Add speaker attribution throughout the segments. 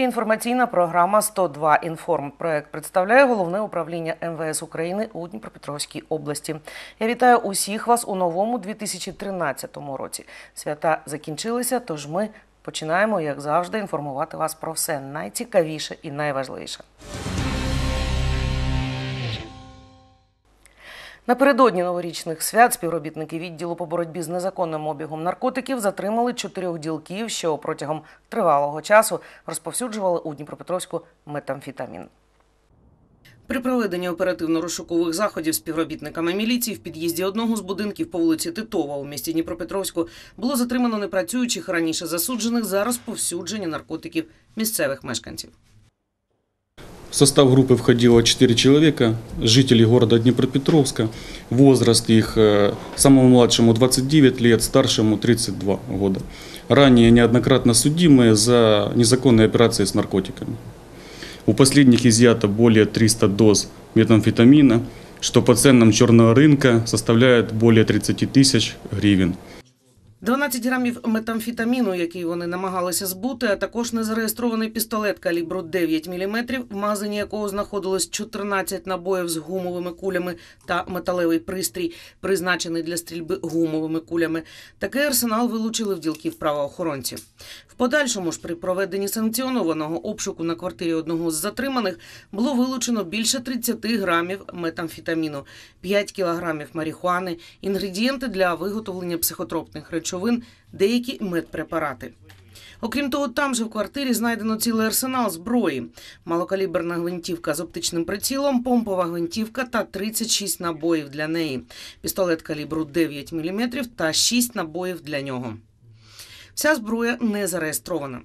Speaker 1: ефірі інформаційна програма «102 інформ. Проект представляє головне управління МВС України у Дніпропетровській області. Я вітаю усіх вас у новому 2013 році. Свята закінчилися, тож ми починаємо, як завжди, інформувати вас про все найцікавіше і найважливіше. Напередодні новорічних свят співробітники відділу по боротьбі з незаконним обігом наркотиків затримали чотирьох ділків, що протягом тривалого часу розповсюджували у Дніпропетровську метамфетамін. При проведенні оперативно-розшукових заходів співробітниками міліції в під'їзді одного з будинків по вулиці Титова у місті Дніпропетровську було затримано непрацюючих раніше засуджених за розповсюдження наркотиків місцевих мешканців.
Speaker 2: В состав группы входило 4 человека, жители города Днепропетровска. Возраст их э, самому младшему 29 лет, старшему 32 года. Ранее неоднократно судимые за незаконные операции с наркотиками. У последних изъято более 300 доз метамфетамина, что по ценам черного рынка составляет более 30 тысяч гривен.
Speaker 1: 12 грамів метамфетаміну, який вони намагалися збути, а також незареєстрований пістолет калібру 9 мм, в магазині якого знаходилось 14 набоїв з гумовими кулями та металевий пристрій, призначений для стрільби гумовими кулями. Такий арсенал вилучили в ділків правоохоронці. В подальшому ж при проведенні санкціонованого обшуку на квартирі одного з затриманих було вилучено більше 30 грамів метамфетаміну, 5 кілограмів марихуани, інгредієнти для виготовлення психотропних речовин, деякі медпрепарати. Окрім того, там же в квартирі знайдено цілий арсенал зброї: малокаліберна гвинтівка з оптичним прицілом, помпова гвинтівка та 36 набоїв для неї, пістолет калібру 9 мм та 6 набоїв для нього. Вся зброя не зареєстрована.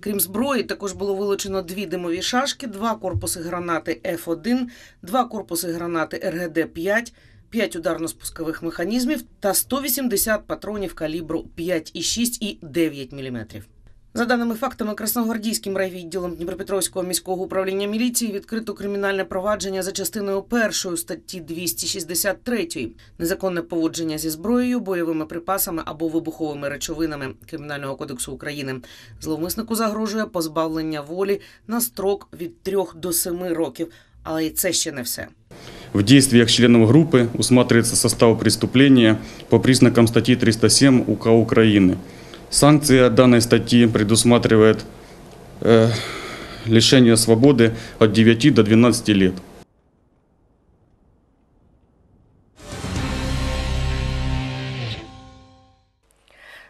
Speaker 1: Крім зброї, також було вилучено дві димові шашки, два корпуси гранати F1, два корпуси гранати РГД-5, 5 ударно-спускових механізмів та 180 патронів калібру 5,6 і 9 мм. За даними фактами, Красногвардійським райвідділом Дніпропетровського міського управління міліції відкрито кримінальне провадження за частиною першої статті 263 незаконне поводження зі зброєю, бойовими припасами або вибуховими речовинами Кримінального кодексу України. Зловмиснику загрожує позбавлення волі на строк від 3 до 7 років. Але і це ще не все.
Speaker 2: В действиях членов группы усматривается состав преступления по признакам статьи 307 УК Украины. Санкция данной статьи предусматривает э, лишение свободы от 9 до 12 лет.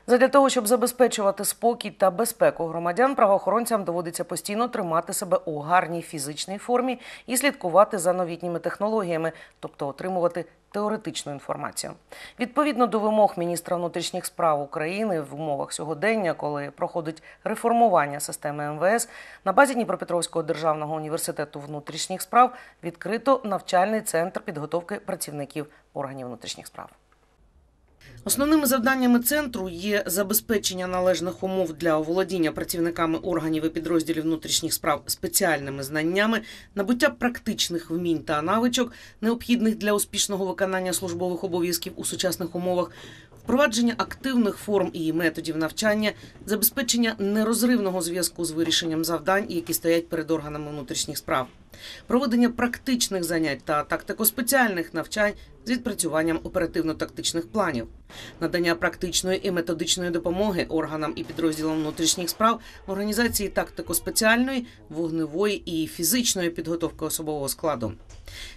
Speaker 1: Задля того, щоб забезпечувати спокій та безпеку громадян, правоохоронцям доводиться постійно тримати себе у гарній фізичній формі і слідкувати за новітніми технологіями, тобто отримувати теоретичну інформацію. Відповідно до вимог міністра внутрішніх справ України в умовах сьогодення, коли проходить реформування системи МВС, на базі Дніпропетровського державного університету внутрішніх справ відкрито навчальний центр підготовки працівників органів внутрішніх справ. Основними завданнями центру є забезпечення належних умов для оволодіння працівниками органів і підрозділів внутрішніх справ спеціальними знаннями, набуття практичних вмінь та навичок, необхідних для успішного виконання службових обов'язків у сучасних умовах, впровадження активних форм і методів навчання, забезпечення нерозривного зв'язку з вирішенням завдань, які стоять перед органами внутрішніх справ, проведення практичних занять та тактико-спеціальних навчань з відпрацюванням оперативно-тактичних планів, надання практичної і методичної допомоги органам і підрозділам внутрішніх справ в організації тактико-спеціальної, вогневої і фізичної підготовки особового складу.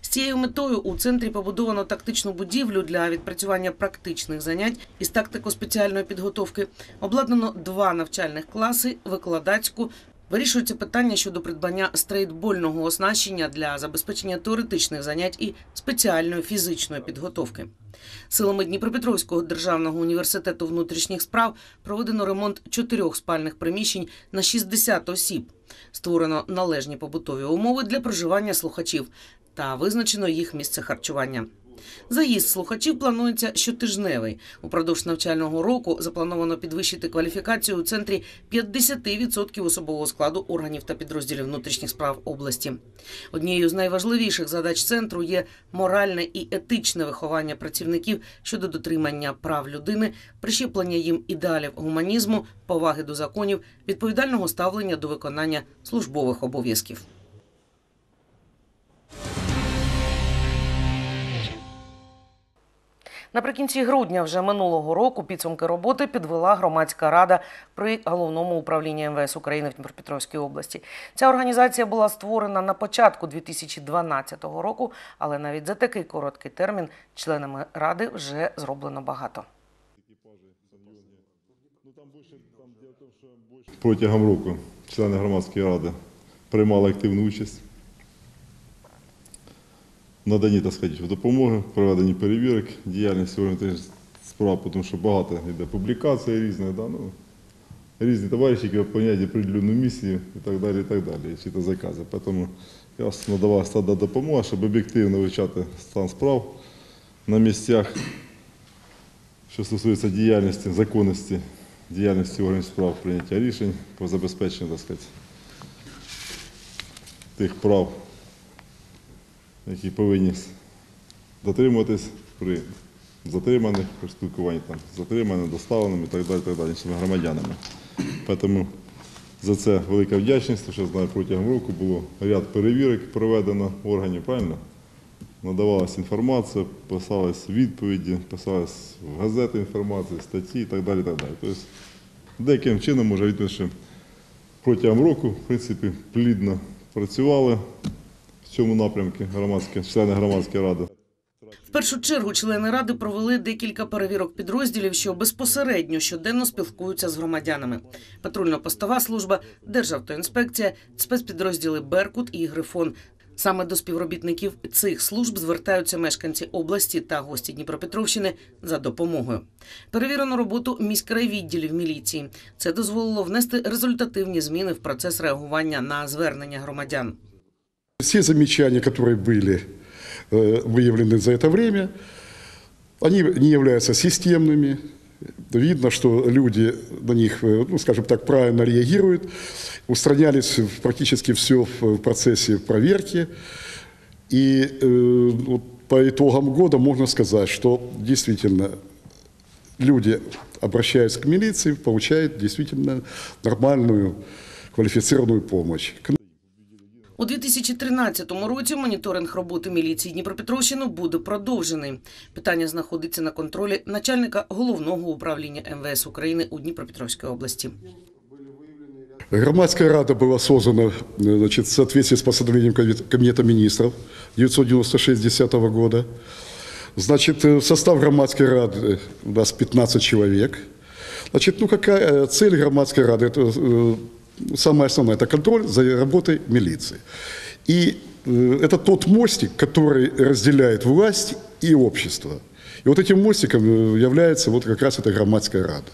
Speaker 1: З цією метою у центрі побудовано тактичну будівлю для відпрацювання практичних занять із тактико-спеціальної підготовки. Обладнано два навчальних класи, викладацьку. Вирішується питання щодо придбання стрейтбольного оснащення для забезпечення теоретичних занять і спеціальної фізичної підготовки. Силами Дніпропетровського державного університету внутрішніх справ проведено ремонт чотирьох спальних приміщень на 60 осіб. Створено належні побутові умови для проживання слухачів та визначено їх місце харчування. Заїзд слухачів планується щотижневий. Упродовж навчального року заплановано підвищити кваліфікацію у центрі 50% особового складу органів та підрозділів внутрішніх справ області. Однією з найважливіших задач центру є моральне і етичне виховання працівників щодо дотримання прав людини, прищеплення їм ідеалів гуманізму, поваги до законів, відповідального ставлення до виконання службових обов'язків. Наприкінці грудня вже минулого року підсумки роботи підвела громадська рада при головному управлінні МВС України в Дніпропетровській області. Ця організація була створена на початку 2012 року, але навіть за такий короткий термін членами ради вже зроблено багато.
Speaker 3: Протягом року члени громадської ради приймали активну участь наданні так сказати, допомоги, проведенні перевірок, органів справ, тому що багато йде публікацій різних, да, ну, різні товариші, які виконують определенну місію і так далі, і так далі, чи то закази. Тому якраз надавалася та допомога, щоб об'єктивно вивчати стан справ на місцях, що стосується діяльності, законності діяльності органів справ прийняття рішень про забезпечення так сказати, тих прав, які повинні дотримуватись при затриманих, при спілкуванні там, з затриманими, доставленими і так далі, так далі, іншими громадянами. Тому за це велика вдячність, що знаю, протягом року було ряд перевірок проведено органів, правильно? Надавалася інформація, писалась відповіді, писалась в газети інформація, статті і так далі. так далі. Тобто, деяким чином може відповідь, протягом року, в принципі, плідно працювали цьому напрямку громадські, члени громадської ради.
Speaker 1: В першу чергу члени ради провели декілька перевірок підрозділів, що безпосередньо щоденно спілкуються з громадянами. Патрульно-постова служба, Державтоінспекція, спецпідрозділи Беркут і Грифон. Саме до співробітників цих служб звертаються мешканці області та гості Дніпропетровщини за допомогою. Перевірено роботу міськрайвідділів міліції. Це дозволило внести результативні зміни в процес реагування на звернення громадян.
Speaker 4: Все замечания, которые были э, выявлены за это время, они не являются системными. Видно, что люди на них, э, ну, скажем так, правильно реагируют. Устранялись практически все в процессе проверки. И э, вот по итогам года можно сказать, что действительно люди, обращаясь к милиции, получают действительно нормальную квалифицированную помощь.
Speaker 1: У 2013 році моніторинг роботи міліції Дніпропетровщини буде продовжений. Питання знаходиться на контролі начальника головного управління МВС України у Дніпропетровській області.
Speaker 4: Громадская рада была создана э, значит, в соответствии с постановлением Кабинета- Кабинета министров 996 года. Значит, э, в состав громадской рады у нас 15 человек. Значит, ну какая э, цель громадской рады? Это э, самое основное, это контроль за работой милиции. И э, это тот мостик, который разделяет власть и общество. И вот этим мостиком э, является вот как раз эта громадская рада.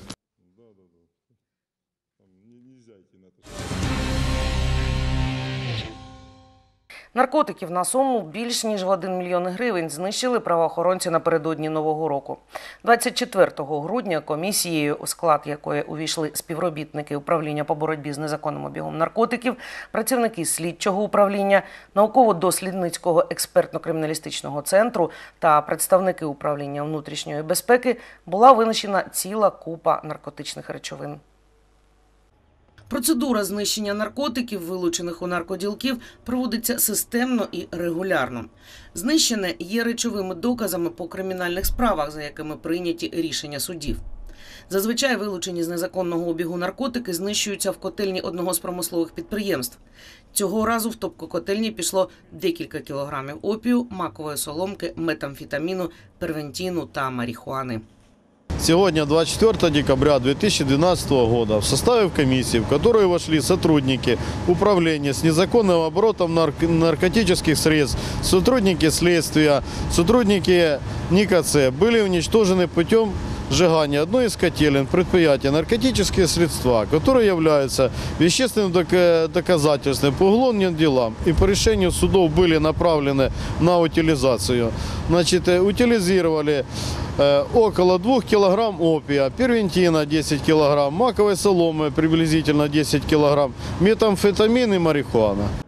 Speaker 1: Наркотиків на суму більш ніж в 1 мільйон гривень знищили правоохоронці напередодні нового року. 24 грудня комісією, у склад якої увійшли співробітники управління по боротьбі з незаконним обігом наркотиків, працівники слідчого управління, науково-дослідницького експертно-криміналістичного центру та представники управління внутрішньої безпеки, була винищена ціла купа наркотичних речовин. Процедура знищення наркотиків, вилучених у наркоділків, проводиться системно і регулярно. Знищене є речовими доказами по кримінальних справах, за якими прийняті рішення судів. Зазвичай вилучені з незаконного обігу наркотики знищуються в котельні одного з промислових підприємств. Цього разу в топку котельні пішло декілька кілограмів опію, макової соломки, метамфетаміну, первентіну та марихуани
Speaker 5: Сегодня, 24 декабря 2012 года, в составе комиссии, в которую вошли сотрудники управления с незаконным оборотом нарк- наркотических средств, сотрудники следствия, сотрудники НИКЦ, были уничтожены путем сжигания одной из котелин предприятия наркотические средства, которые являются вещественным дока- доказательством по уголовным делам и по решению судов были направлены на утилизацию. Значит, э, утилизировали э, около 2 кг опия, первентина 10 кг, маковой соломы приблизительно 10 кг, метамфетамин и марихуана.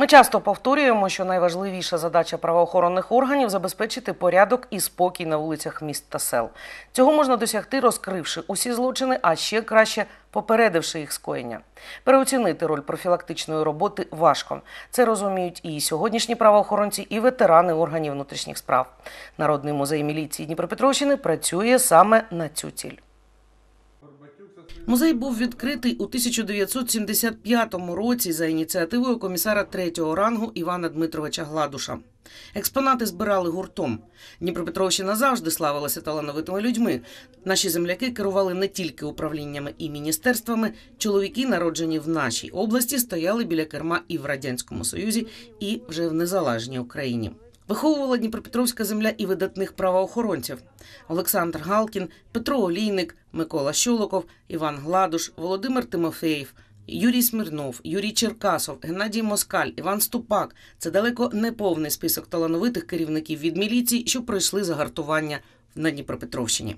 Speaker 1: Ми часто повторюємо, що найважливіша задача правоохоронних органів забезпечити порядок і спокій на вулицях міст та сел. Цього можна досягти, розкривши усі злочини, а ще краще попередивши їх скоєння. Переоцінити роль профілактичної роботи важко. Це розуміють і сьогоднішні правоохоронці, і ветерани органів внутрішніх справ. Народний музей міліції Дніпропетровщини працює саме на цю ціль. Музей був відкритий у 1975 році за ініціативою комісара третього рангу Івана Дмитровича Гладуша. Експонати збирали гуртом. Дніпропетровщина завжди славилася талановитими людьми. Наші земляки керували не тільки управліннями і міністерствами. Чоловіки, народжені в нашій області, стояли біля керма і в радянському союзі, і вже в незалежній Україні. Виховувала Дніпропетровська земля і видатних правоохоронців: Олександр Галкін, Петро Олійник, Микола Щолоков, Іван Гладуш, Володимир Тимофеєв, Юрій Смірнов, Юрій Черкасов, Геннадій Москаль, Іван Ступак. Це далеко не повний список талановитих керівників від міліції, що пройшли загартування на Дніпропетровщині.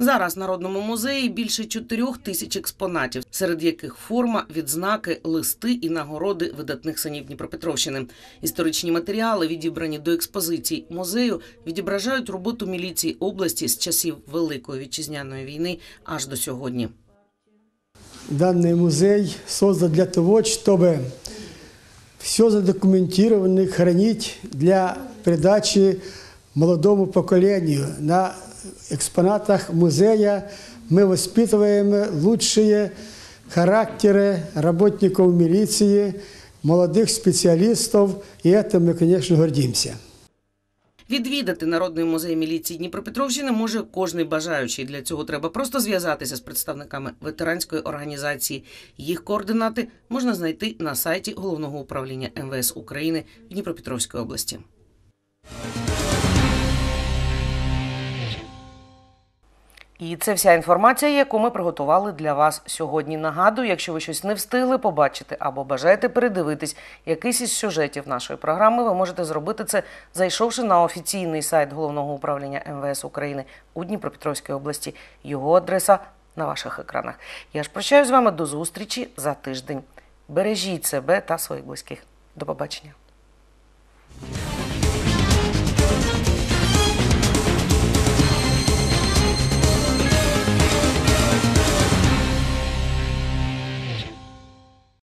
Speaker 1: Зараз в Народному музеї більше чотирьох тисяч експонатів, серед яких форма, відзнаки, листи і нагороди видатних синів Дніпропетровщини. Історичні матеріали, відібрані до експозицій музею, відображають роботу міліції області з часів Великої вітчизняної війни аж до сьогодні.
Speaker 6: Данный музей создан для того, чтобы все задокументированное хранить для передачи молодому поколению. На экспонатах музея мы воспитываем лучшие характеры работников милиции, молодых специалистов, и этим мы, конечно, гордимся.
Speaker 1: Відвідати Народний музей міліції Дніпропетровщини може кожний бажаючий. Для цього треба просто зв'язатися з представниками ветеранської організації. Їх координати можна знайти на сайті головного управління МВС України в Дніпропетровській області. І це вся інформація, яку ми приготували для вас сьогодні. Нагадую, якщо ви щось не встигли побачити або бажаєте передивитись якийсь із сюжетів нашої програми, ви можете зробити це, зайшовши на офіційний сайт головного управління МВС України у Дніпропетровській області. Його адреса на ваших екранах. Я ж прощаюсь з вами до зустрічі за тиждень. Бережіть себе та своїх близьких. До побачення.